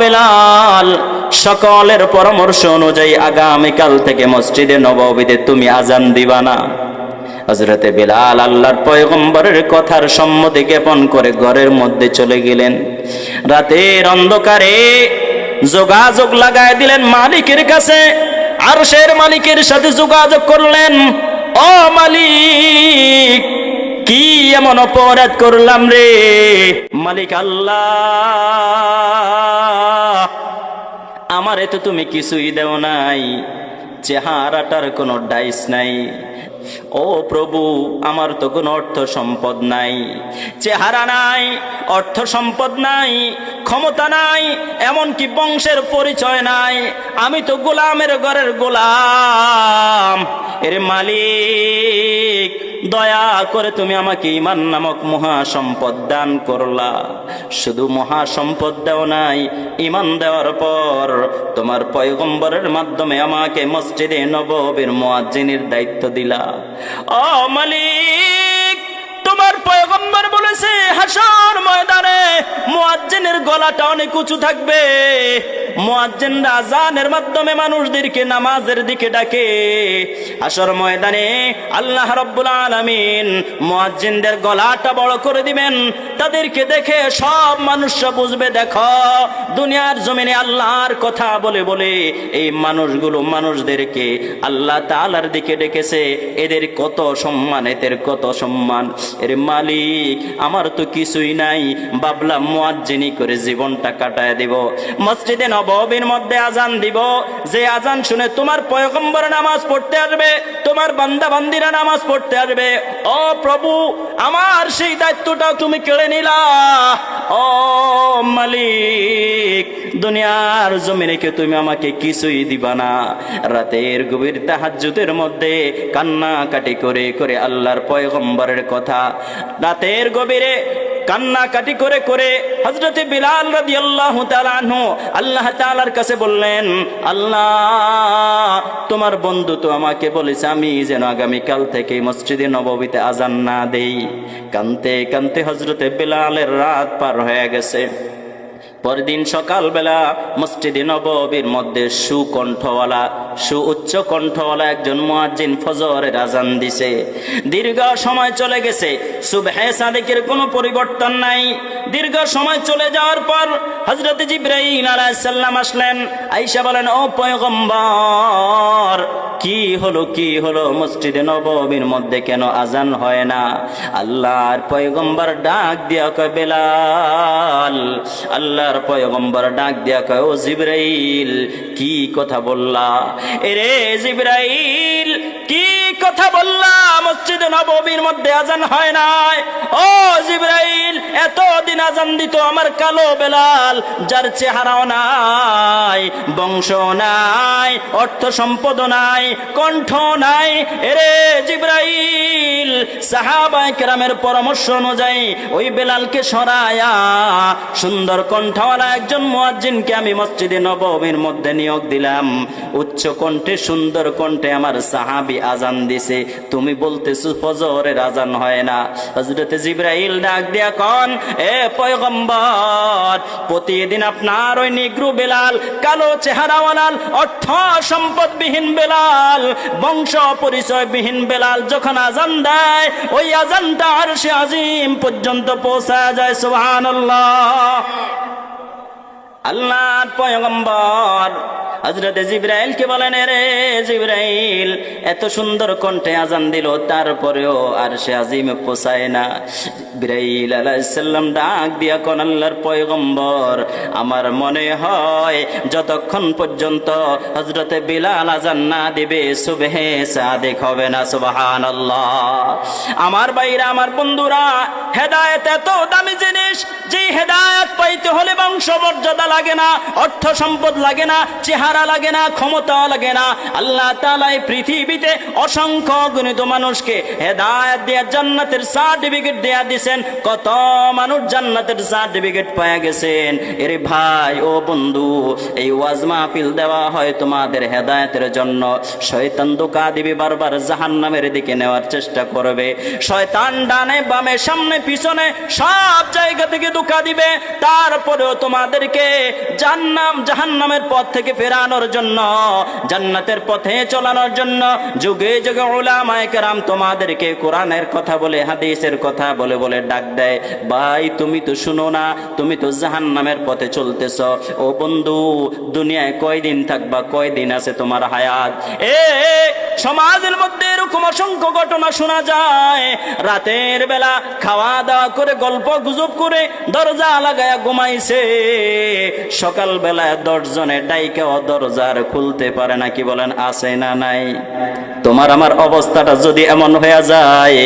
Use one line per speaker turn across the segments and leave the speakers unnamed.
বেলাল, সকলের পরামর্শ অনুযায়ী আগামীকাল থেকে মসজিদে নববীতে তুমি আজান দিবা না। হজরতে বেলাল আল্লাহর পয়গম্বরের কথার সম্মতি জ্ঞাপন করে ঘরের মধ্যে চলে গেলেন। রাতের অন্ধকারে যোগাযোগ লাগায় দিলেন মালিকের কাছে। আর সের মালিকের সাথে যোগাযোগ করলেন, ও মালিক কি এমন অপরাধ করলাম রে? মালিক আল্লাহ, আমার তো তুমি কিছুই দেও নাই, চেহারাটার কোনো ডাইস নাই। ও প্রভু, আমার তো কোনো অর্থ সম্পদ নাই। চেহারা নাই, অর্থ সম্পদ নাই, ক্ষমতা নাই, এমনকি বংশের পরিচয় নাই। আমি তো গোলামের ঘরের গোলাম। এর মালিক দয়া করে তুমি আমাকে ইমান নামক মহা সম্পদ দান করলা। শুধু মহা সম্পদ দেও নাই, ইমান দেওয়ার পর তোমার পয়গম্বরের মাধ্যমে আমাকে মসজিদে নববীর মুয়াজ্জিনের দায়িত্ব দিলা। ও মালিক, তোমার পয়গম্বর বলেছে, হাসর ময়দানে মুয়াজ্জিনের গলাটা অনেক উঁচু থাকবে। মুয়াজ্জিন আজানের মাধ্যমে মানুষদেরকে নামাজের দিকে ডাকে। হাসর ময়দানে আল্লাহ রাব্বুল আলামিন মুয়াজ্জিনদের গলাটা বড় করে দিবেন। তাদেরকে দেখে সব মানুষরা বুঝবে, দেখো, দুনিয়ার জমিনে আল্লাহর কথা বলে বলে এই মানুষগুলো মানুষদেরকে আল্লাহ তাআলার দিকে ডেকেছে। এদের কত সম্মান, এদের কত সম্মান। এর মালিক, আমার তো কিছুই নাই। বাবলা মুয়াজ্জিনি করে জীবনটা কাটায় দিব। মসজিদে নববীর মধ্যে আজান দিব। যে আজান শুনে তোমার পয়গম্বর নামাজ পড়তে আসবে, তোমার বান্দা বান্দিরা নামাজ পড়তে আসবে। ও প্রভু, আমার সেই দায়িত্বটাও তুমি কেড়ে নিলা। ও মালিক, দুনিয়ার জমিনে কে তুমি আমাকে কিছুই দিবা না। রাতের গভীর তাহাজ্জুদের মধ্যে কান্নাকাটি করে করে আল্লাহর পয়গম্বরের কথা। রাতের গভীরে কান্নাকাটি করে করে হজরতে বিলাল রাদি আল্লাহ আল্লাহ তালার কাছে বললেন, আল্লাহ, তোমার বন্ধু তো আমাকে বলেছে আমি যেন আগামীকাল থেকে মসজিদে নববীতে আজান না দেই। কানতে কানতে হজরতে বিলালের রাত পার হয়ে গেছে। পরদিন সকালবেলা মসজিদে নববীর মধ্যে সুকণ্ঠওয়ালা সু উচ্চ কণ্ঠওয়ালা একজন মুয়াজ্জিন ফজরের আজান দিছে। দীর্ঘ সময় চলে গেছে, সুবহে সাদেকের কোনো পরিবর্তন নাই। দীর্ঘ সময় চলে যাওয়ার পর হজরত জিব্রাহিম আলাইসাল্লাম আসলেন আইসা বলেন, ও পয়গম্বর, কি হলো কি হলো? মসজিদে নববীর মধ্যে কেন আজান হয় না? আল্লাহর পয়গম্বর ডাক দিয়া কয়, বেলাল আল্লাহর পয়গম্বর ডাক দিয়া কয়, ও জিব্রাইল, কি কথা বললা? এরে জিব্রাইল, কি কথা বললা? মসজিদে নববীর মধ্যে আজান হয় নাই? ও জিব্রাইল এতদিন আজান দিত আমার কালো বেলাল, যার চেহারাও নাই বংশ নাই, অর্থ সম্পদ নাই কণ্ঠ নাই। এরে জিব্রাইল সাহাবায়ে কেরামের পরামর্শ অনুযায়ী ওই বেলালকে সরায়া সুন্দর কণ্ঠওয়ালা একজন মুয়াজ্জিনকে আমি মসজিদে নববীর মধ্যে নিয়োগ দিলাম। উচ্চ কণ্ঠে, সুন্দর কণ্ঠে আমার সাহাবী আজান দিছে। তুমি বলতেছো, ফজরের আজান হয় না। হযরতে জিব্রাইল ডাক দিয়া কন, এ পয়গম্বর, প্রতিদিন আপনার ওই নিগ্রু বেলাল, কালো চেহারা চেহারাওয়ালাল, অর্থ সম্পদবিহীন বেলাল, বংশ পরিচয়বিহীন বেলাল যখন আজান দেয়, ওই আজানটা আর সে আজিম পর্যন্ত পৌঁছা যায়, সুবহানাল্লাহ। আল্লাহ পয়গম্বর হজরত জিব্রাইলকে বলেন রে জিব্রাইল, এত সুন্দর কণ্ঠে আজান দিল, তারপরেও আর সে আজিমে পোষায় না। জিব্রাইল আলাইসাল্লাম ডাক দিয়া কোন, আল্লাহর পয়গম্বর, আমার মনে হয় যতক্ষণ পর্যন্ত হজরতে বিলাল আজান না দিবে, সুবেহে সাদেক হবে না সুবাহান আমার বাইরা আমার বন্ধুরা, হেদায়েত এত দামি জিনিস, যে হেদায়েত পাইতে হলে বংশ মর্যাদা লাগে না, অর্থ সম্পদ লাগে না, চেহারা চেহারা লাগে না, ক্ষমতা লাগে না। আল্লাহ এই পৃথিবীতে অসংখ্য গণিত মানুষকে হেদায়েত দিয়ে, জান্নাতের সার্টিফিকেট দেয়া দিয়েছেন কত মানুষ জান্নাতের সার্টিফিকেট পায়া গেছেন। এরে ভাই, ও বন্ধু, এই ওয়াজ মাহফিল দেওয়া হয় তোমাদের হেদায়েতের জন্য। শয়তান দোকা দিবে, বারবার জাহান্নামের দিকে নেওয়ার চেষ্টা করবে। শয়তান ডানে বামে, সামনে পিছনে সব জায়গা থেকে দোকা দিবে। তারপরেও তোমাদেরকে জান্নাম জাহান্নামের পথ থেকে ফেরানোর জন্য, জান্নাতের পথে চলানোর জন্য, যুগে যুগে ওলামায় কেরাম তোমাদেরকে কোরআনের কথা বলে, হাদিসের কথা বলে বলে ডাক দেয়। ভাই, তুমি তো শুনো না, তুমি তো জাহান নামের পথে চলতেছ। ও বন্ধু, দুনিয়ায় কয়দিন থাকবা, কয়দিন আছে তোমার হায়াত? এ, সমাজের মধ্যে এরকম অসংখ্য ঘটনা শোনা যায়। রাতের বেলা খাওয়া দাওয়া করে, গল্প গুজব করে দরজা লাগায় ঘুমাইছে। সকাল বেলায় দশজনে ডাইকেও দরজার খুলতে পারে না, কি বলেন, আছে না নাই? তোমার আমার অবস্থাটা যদি এমন হয়ে যায়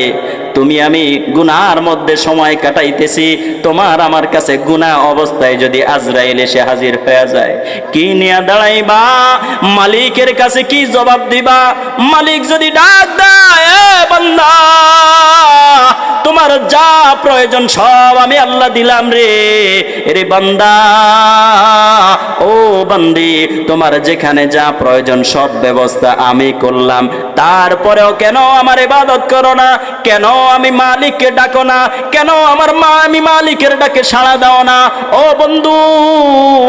তুমি আমি গুনার মধ্যে সময় কাটাইতেছি, তোমার আমার কাছে গুনা অবস্থায় যদি আজরাইল এসে হাজির হয়ে যায়, কি নিয়ে দাঁড়াইবা? মালিকের কাছে কি জবাব দিবা? মালিক যদি ডাক দেয়, "এ বান্দা! তোমার যা প্রয়োজন সব আমি আল্লাহ দিলাম রে। রে বান্দা, ও বান্দি, তোমার যেখানে যা প্রয়োজন সব ব্যবস্থা আমি করলাম। তারপরেও কেন আমার ইবাদত করো না? কেন আমি মালিককে ডাকো না? কেন আমার মা আমি মালিকের ডাকে সাড়া দাও না? ও বন্ধু,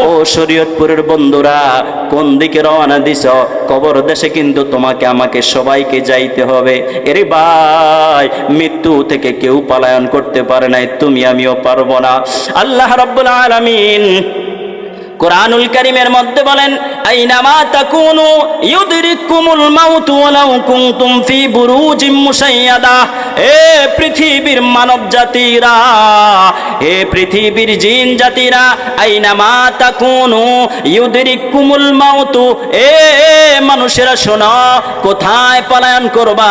ও শরীয়তপুরের বন্ধুরা, কোন দিকে রওনা দিছ? কবর দেশে কিন্তু তোমাকে আমাকে সবাইকে যাইতে হবে। এরে ভাই, মৃত্যু থেকে কেউ পালায়ন করতে পারে নাই তুমি আমিও পারব না। আল্লাহ রব্বুল আলামিন কোরআনুল করিমের মধ্যে বলেন, আইনামা তাকুনু ইউদরিকুমুল মাউতু ওয়ালাউ কুনতুম ফি বুরুজিম মুশাইয়াদা। এ পৃথিবীর মানব জাতিরা, এ পৃথিবীর জিন জাতিরা, আইনামা তাকুনু ইউদরিকুমুল মাউতু। এ মানুষেরা, শোনো, কোথায় পলায়ন করবা?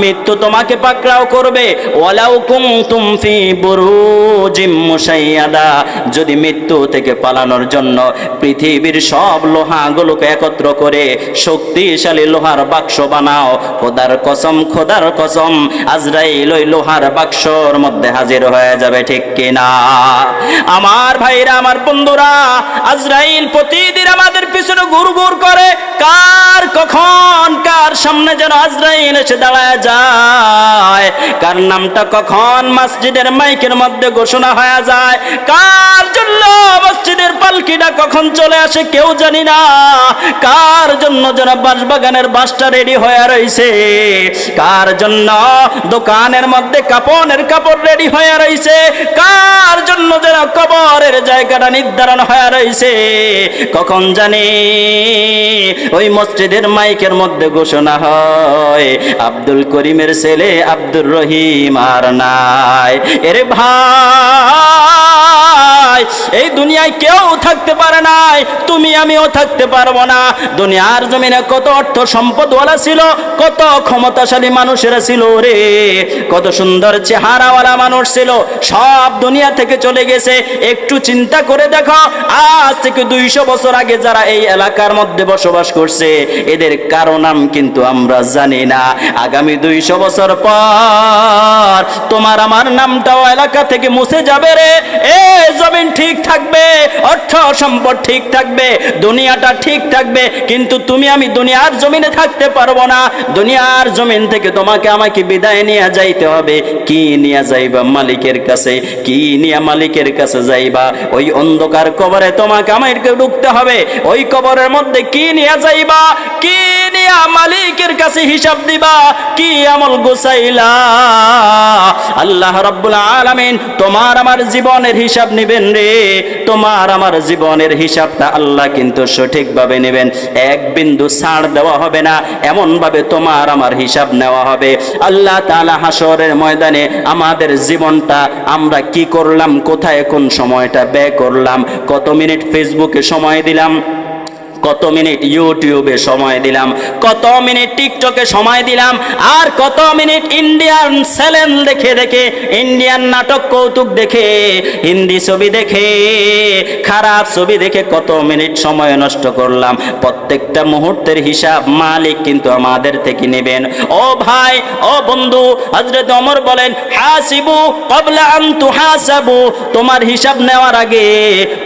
মৃত্যু তোমাকে পাকড়াও করবে। ওয়ালাউ কুনতুম ফি বুরুজিম মুশাইয়াদা। যদি মৃত্যু থেকে পালানোর জন্য পৃথিবীর সব লোহাগুলোকে একত্র করে শক্তিশালী লোহার বাক্স বানাও। খোদার কসম খোদার কসম, আজরাইল ওই লোহার বাক্সর মধ্যে হাজির হয়ে যাবে, ঠিক কিনা? আমার ভাইরা, আমার বন্ধুরা, আজরাইল প্রতিদিন আমাদের পিছনে ঘুর ঘুর করে, কার কখন, কার সামনে যেন আজরাইল এসে দাঁড়ায় যায়? কার নামটা কখন, মসজিদের মাইকের মধ্যে ঘোষণা হয়ে যায়? কার জন্য মসজিদের পালকিটা কখন চলে আসে কেউ জানি না। কার জন্য যেন বাঁশবাগানের বাসটা রেডি হয়ে রইছে? কার জন্য দোকানের মধ্যে কাপড়ের কাপড় রেডি হয়ে রইছে? কার জন্য যেন কবরের জায়গাটা নির্ধারণ হয়ে রইছে? কখন জানি ওই মসজিদের মাইকের মধ্যে ঘোষণা হয়, আব্দুল করিমের ছেলে আব্দুর রহিম আর নাই। এরে ভাই! এই দুনিয়ায় কেউ থাকতে পারে নাই, তুমি আমিও থাকতে পারব না। দুনিয়ার জমিনে কত অর্থ সম্পদওয়ালা ছিল, কত ক্ষমতাশালী মানুষেরা ছিল রে। কত সুন্দর চেহারাওয়ালা মানুষ ছিল, সব দুনিয়া থেকে চলে গেছে। একটু চিন্তা করে দেখো, আজ থেকে দুইশো বছর আগে যারা এই এলাকার মধ্যে বসবাস করছে, এদের কারও নাম কিন্তু আমরা জানি না। আগামী দুইশো বছর পর তোমার আমার নামটাও এলাকা থেকে মুছে যাবে রে। এ জমিন ঠিক থাকবে, অর্থ সম্পদ ঠিক থাকবে, দুনিয়াটা ঠিক থাকবে, কিন্তু তুমি আমি দুনিয়ার জমিনে থাকতে পারব না। দুনিয়ার জমিন থেকে তোমাকে আমাকে বিদায় নিয়ে যাইতে হবে। কি নিয়ে যাইবা মালিকের কাছে? কি নিয়ে মালিকের কাছে যাইবা? ওই অন্ধকার কবরে তোমাকে আমাকে ঢুকতে হবে। ওই কবরের মধ্যে কি নিয়ে যাইবা? কি নিয়ে মালিকের কাছে হিসাব দিবা, কি আমল গোসাইলা? আল্লাহ রাব্বুল আলামিন তোমার আমার জীবনের হিসাব নেবেন রে। তোমার আমার জীবনের হিসাবটা আল্লাহ কিন্তু সঠিকভাবে নেবেন। এক বিন্দু ছাড় দেওয়া হবে না এমন ভাবে তোমার আমার হিসাব নেওয়া হবে। আল্লাহ তাআলা হাসরের ময়দানে আমাদের জীবনটা আমরা কি করলাম, কোথায় কোন সময়টা ব্যয় করলাম, কত মিনিট ফেসবুকে সময় দিলাম কত মিনিট ইউটিউবে সময় দিলাম, কত মিনিট টিকটকে সময় দিলাম, আর কত মিনিট ইন্ডিয়ান চ্যানেল দেখে দেখে, ইন্ডিয়ান নাটক কৌতুক দেখে, হিন্দি ছবি দেখে, খারাপ ছবি দেখে কত মিনিট সময় নষ্ট করলাম। প্রত্যেকটা মুহূর্তের হিসাব মালিক কিন্তু আমাদের থেকে নেবেন। ও ভাই, ও বন্ধু হজরত অমর বলেন, হাসিবু কবলা আন তুহাসাবু। তোমার হিসাব নেওয়ার আগে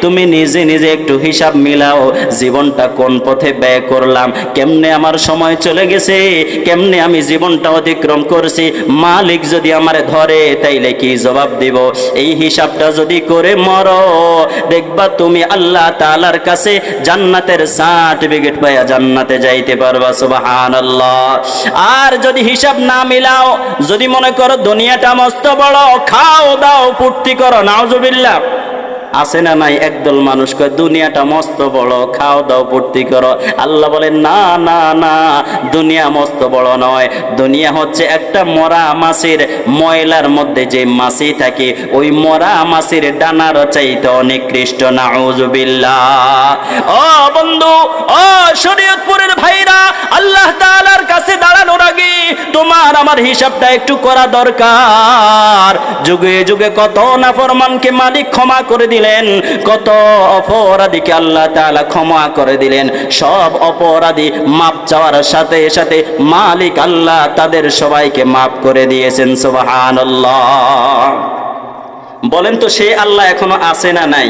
তুমি নিজে নিজে একটু হিসাব মিলাও, জীবনটা কোন পথে ব্যয় করলাম? কেমনে আমার সময় চলে গেছে? কেমনে আমি জীবনটা অতিক্রম করছি? মালিক যদি আমারে ধরে, তাইলে কি জবাব দিব? এই হিসাবটা যদি করে মরো, দেখবা তুমি আল্লাহ তাআলার কাছে জান্নাতের সার্টিফিকেট পাইয়া জান্নাতে যাইতে পারবা, সুবহানাল্লাহ। আর যদি হিসাব না মিলাও, যদি মনে করো দুনিয়াটা মস্ত বড়, খাও দাও, ফুর্তি করো, নাউজুবিল্লাহ। আছে না নাই? একদল মানুষ কয়, দুনিয়াটা মস্ত বড়, খাও দাও, ফুর্তি করো। আল্লাহ বলে না না না, দুনিয়া মস্ত বড় নয়। দুনিয়া হচ্ছে একটা মরা মাছের ময়লার মধ্যে যে মাছি থাকে, ওই মরা মাছের ডানার চাইতে অনেক কৃষ্ট। না ও বন্ধু, ও শরীয়তপুরের ভাইরা, আল্লাহ তাআলার কাছে দাঁড়ানোর আগে তোমার আমার হিসাবটা একটু করা দরকার। যুগে যুগে কত নাফরমানকে মালিক ক্ষমা করে দিলেন, কত অপরাধীকে আল্লাহ তাআলা ক্ষমা করে দিলেন। সব অপরাধী মাপ চাওয়ার সাথে সাথে মালিক আল্লাহ তাদের সবাইকে মাপ করে দিয়েছেন, সুবহানাল্লাহ। বলেন তো, সে আল্লাহ এখনও আছে না নাই?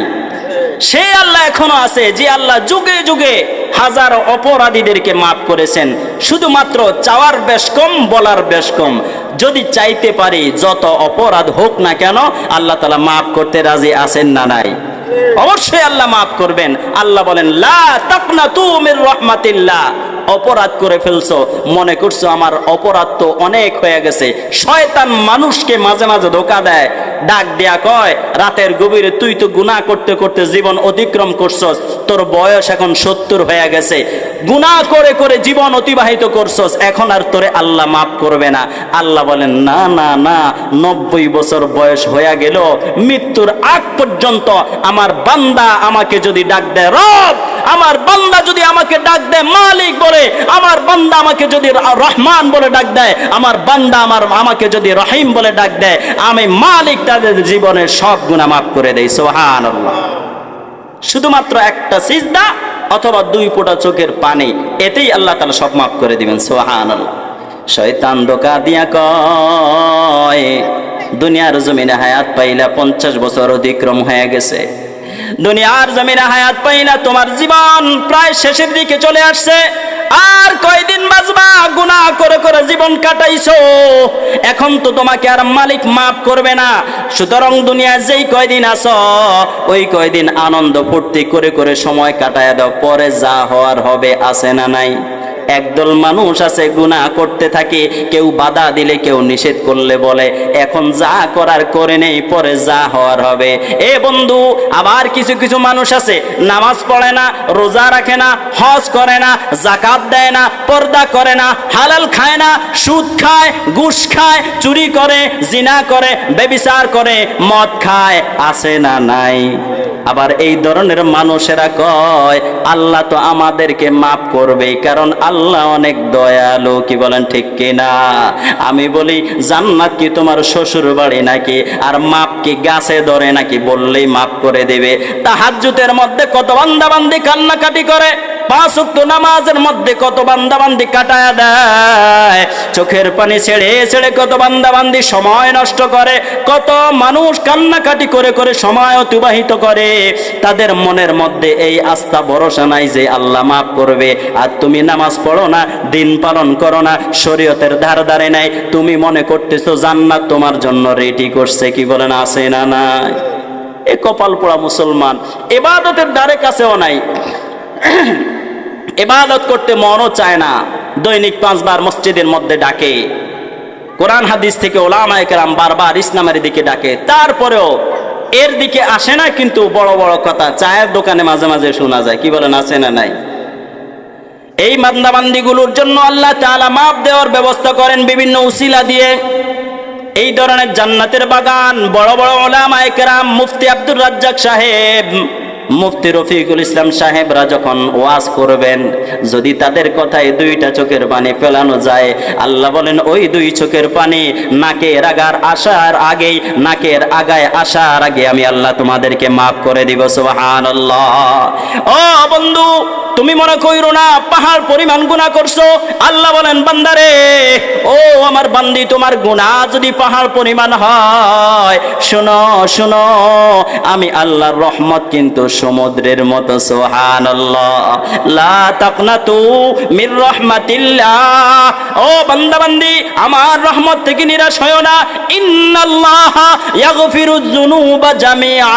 সে আল্লাহ এখনও আছে যে আল্লাহ যুগে যুগে হাজার অপরাধীদেরকে মাফ করেছেন। শুধুমাত্র চাওয়ার বেশ কম, বলার বেশ কম। যদি চাইতে পারি, যত অপরাধ হোক না কেন, আল্লাহ তালা মাফ করতে রাজি আছেন না নাই। অবশ্যই আল্লাহ মাফ করবেন। আল্লাহ বলেন, লা তাকনা তুমির রহমাতিল্লাহ। অপরাধ করে ফেলছো। মনে করছ আমার অপরাধ তো অনেক হয়ে গেছে। শয়তান মানুষকে মাঝে মাঝে ধোকা দেয়। ডাক দেয়া কয়, রাতের গভীরে তুই তো গুণা করতে করতে জীবন অতিক্রম করছস। তোর বয়স এখন সত্তর হয়ে গেছে। গুনাহ করে করে জীবন অতিবাহিত করছস, এখন আর তোরে আল্লাহ মাফ করবে না। আল্লাহ বলেন, না না না, নব্বই বছর বয়স হয়ে গেল, মৃত্যুর আগ পর্যন্ত আমার বান্দা আমাকে যদি ডাক দেয়, রব, আমার বান্দা যদি আমাকে ডাক দেয়, মালিক বলে, আমার বান্দা আমাকে যদি রহমান বলে ডাক দেয়, আমার বান্দা আমার, আমাকে যদি রহিম বলে ডাক দেয়, আমি মালিক তাদের জীবনের সব গুণা মাফ করে দেই। সোহান শুধুমাত্র একটা সিজদা অথবা দুই ফোঁটা চোখের পানি, এতেই আল্লাহ তালা সব মাফ করে দিবেন সোহান শয়তান দোকা দিয়া কয়, দুনিয়ার জমিনে হায়াত পাইলা পঞ্চাশ বছর অতিক্রম হয়ে গেছে। দুনিয়ার জমিনে হায়াত পাইলা তোমার জীবন প্রায় শেষের দিকে চলে আসছে। আর কয়দিন বাজবা গুনাহ করে করে জীবন কাটাইছো। এখন তো তোমাকে আর মালিক মাফ করবে না। সুতরাং দুনিয়া যেই কয়দিন আছো, ওই কয়দিন আনন্দ ফুর্তি করে করে সময় কাটায় দাও। পরে যা হওয়ার হবে, আছে না নাই? একদল মানুষ আছে, গুনাহ করতে থাকে, কেউ বাধা দিলে কেউ নিষেধ করলে বলে। এখন যা করার করে নেই, পরে যা হওয়ার হবে। এ বন্ধু, আবার কিছু কিছু মানুষ আছে, নামাজ পড়ে না, রোজা রাখে না, হজ করে না জাকাত দেয় না, পর্দা করে না, হালাল খায় না, সুদ খায়, ঘুষ খায়, চুরি করে, জিনা করে বেবিচার করে, মদ খায়, আছে না নাই? আবার এই ধরনের মানুষেরা কয়, আল্লাহ তো আমাদেরকে মাফ করবে কারণ আল্লাহ অনেক দয়ালু, কি বলেন ঠিক কিনা? আমি বলি, জান্নাত কি তোমার শ্বশুর বাড়ি নাকি? আর মাপ কি গাছে ধরে নাকি বললেই মাফ করে দেবে? তাহাজ্জুতের মধ্যে কত বান্দাবান্দি কান্নাকাটি করে। পাঁচ উক্ত নামাজের মধ্যে কত বান্দা বান্দি কাটায় দেয়? চোখের পানি ছেড়ে ছেড়ে কত বান্দা বান্দি সময় নষ্ট করে? কত মানুষ কান্নাকাটি করে করে সময় অতিবাহিত করে? তাদের মনের মধ্যে এই আস্থা ভরসা নাই যে আল্লাহ মাফ করবে। আর তুমি নামাজ পড়ো না, দিন পালন করো না, শরীয়তের ধার ধারে নাই। তুমি মনে করতেছো জান্নাত তোমার জন্য রেডি করছে কি বলেন আছে না নাই? এ কপাল পোড়া মুসলমান, এবাদতের দ্বারে কাছেও নাই। এবাদত করতে মনও চায় না। দৈনিক পাঁচবার মসজিদের মধ্যে ডাকে। কোরআন হাদিস থেকে ওলামা একরাম বারবার ইসলামের দিকে ডাকে। তারপরেও এর দিকে আসে না, কিন্তু বড় বড় কথা চায়ের দোকানে মাঝে মাঝে শোনা যায়। কি বলেন, আসে না নাই? এই বান্দাবান্দিগুলোর জন্য আল্লাহ তাআলা মাপ দেওয়ার ব্যবস্থা করেন বিভিন্ন উসিলা দিয়ে। এই ধরনের জান্নাতের বাগান, বড় বড় ওলামা একরাম মুফতি আব্দুর রাজ্জাক সাহেব মুফতি রফিকুল ইসলাম সাহেবরা যখন ওয়াজ করবেন, যদি তাদের কথায় দুইটা চোখের পানি ফেলানো যায়, আল্লাহ বলেন, ওই দুই চোখের পানি নাকের আগার আসার আগেই, নাকের আগায় আসার আগে আমি আল্লাহ তোমাদেরকে মাফ করে দিব, সুবহানাল্লাহ। ও বন্ধু তুমি মনে কইরো না, পাহাড় পরিমাণ গুণা করছ? আল্লাহ বলেন, বান্দারে, ও আমার বান্দি, তোমার গুণা যদি পাহাড় পরিমাণ হয়, শোনো শোনো, আমি আল্লাহর রহমত কিন্তু সমুদ্রের মতো সোহান লা তাকনাতু মির রহমাতিল্লাহ। ও বান্দা বান্দি, আমার রহমত থেকে নিরাশ হয় না। ইন্নাল্লাহ ইয়াগফিরু যুনুবা জামিআ।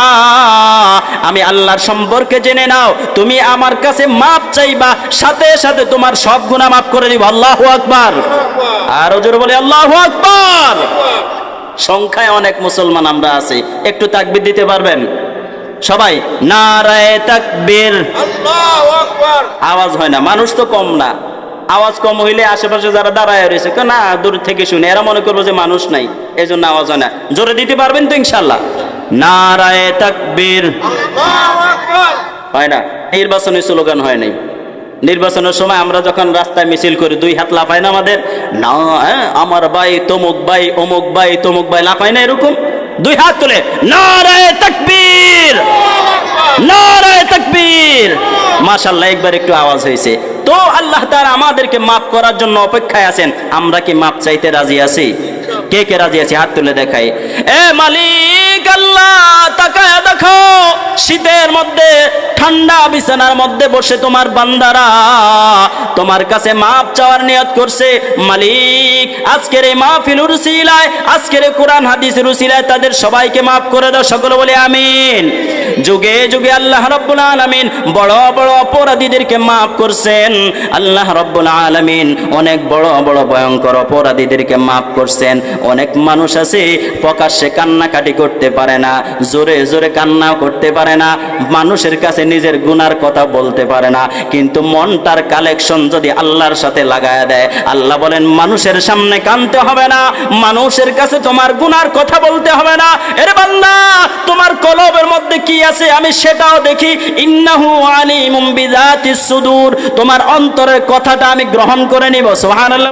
আমি আল্লাহর সম্পর্কে জেনে নাও, তুমি আমার কাছে মাপ চাইবা সাথে সাথে তোমার সব গুনাহ মাফ করে দিব। আল্লাহ আকবার। আর ওজোর বলে আল্লাহ আকবার। সংখ্যায় অনেক মুসলমান আমরা আছি। একটু তাকবির দিতে পারবেন? সবাই নারায় তাকবীর।
আল্লাহু আকবার।
আওয়াজ হয় না মানুষ তো কম না। আওয়াজ কম হইলে আশেপাশে যারা দাঁড়ায় রয়েছে না দূর থেকে শুনে। এরা মনে করব যে মানুষ নাই এই জন্য আওয়াজ হয় না। জোরে দিতে পারবেন তো ইনশাল্লাহ নারায় তাকবীর।
আল্লাহু আকবার।
হয় না। নির্বাচনী স্লোগান হয় নাই। নির্বাচনের সময় আমরা যখন রাস্তায় মিছিল করি দুই হাত লাফায় না আমাদের? না হ্যাঁ, আমার ভাই তমুক ভাই অমুক ভাই তমুক ভাই লাফায় না এরকম? দুই হাত তুলে নারায় তাকবীর! নারায় তাকবীর! মাশাল্লাহ একবার একটু আওয়াজ হয়েছে। তো আল্লাহ তাআলা আমাদেরকে মাফ করার জন্য অপেক্ষায় আছেন। আমরা কি মাপ চাইতে রাজি আছি? কে কে রাজি আছি? হাত তুলে দেখাই। এ মালিক আল্লাহ তাকায় দেখো। শীতের মধ্যে ঠান্ডা বিছানার মধ্যে বসে তোমার বান্দারা তোমার কাছে মাপ চাওয়ার নিয়ত করছে, মালিক, আজকের এই মাহফিল রুসিলায় আজকের এই কোরআন হাদিস রুসিলায় তাদের সবাইকে মাফ করে দাও, সকলে বলে আমিন। যুগে যুগে আল্লাহ রব্বুল আলামিন বড় বড় অপরাধীদেরকে মাফ করছেন। আল্লাহ রব্বুল আলামিন অনেক বড় বড় ভয়ঙ্কর অপরাধীদেরকে মাফ করছেন। অনেক মানুষ আছে, প্রকাশ্যে কান্নাকাটি করতে পারে না, জোরে জোরে কান্নাও করতে পারে না। মানুষের কাছে নিজের গুনার কথা বলতে পারে না। কিন্তু মনটার কালেকশন যদি আল্লাহর সাথে লাগায় দেয়, আল্লাহ বলেন, মানুষের সামনে কানতে হবে না, মানুষের কাছে তোমার গুনার কথা বলতে হবে না। এর বান্দা, তোমার কলবের মধ্যে কি আছে? আমি সেটাও দেখি। ইন্নাহু আলিমুম বিজাতিস সুদূর। তোমার অন্তরের কথাটা আমি গ্রহণ করে নিব। সুবহানাল্লাহ।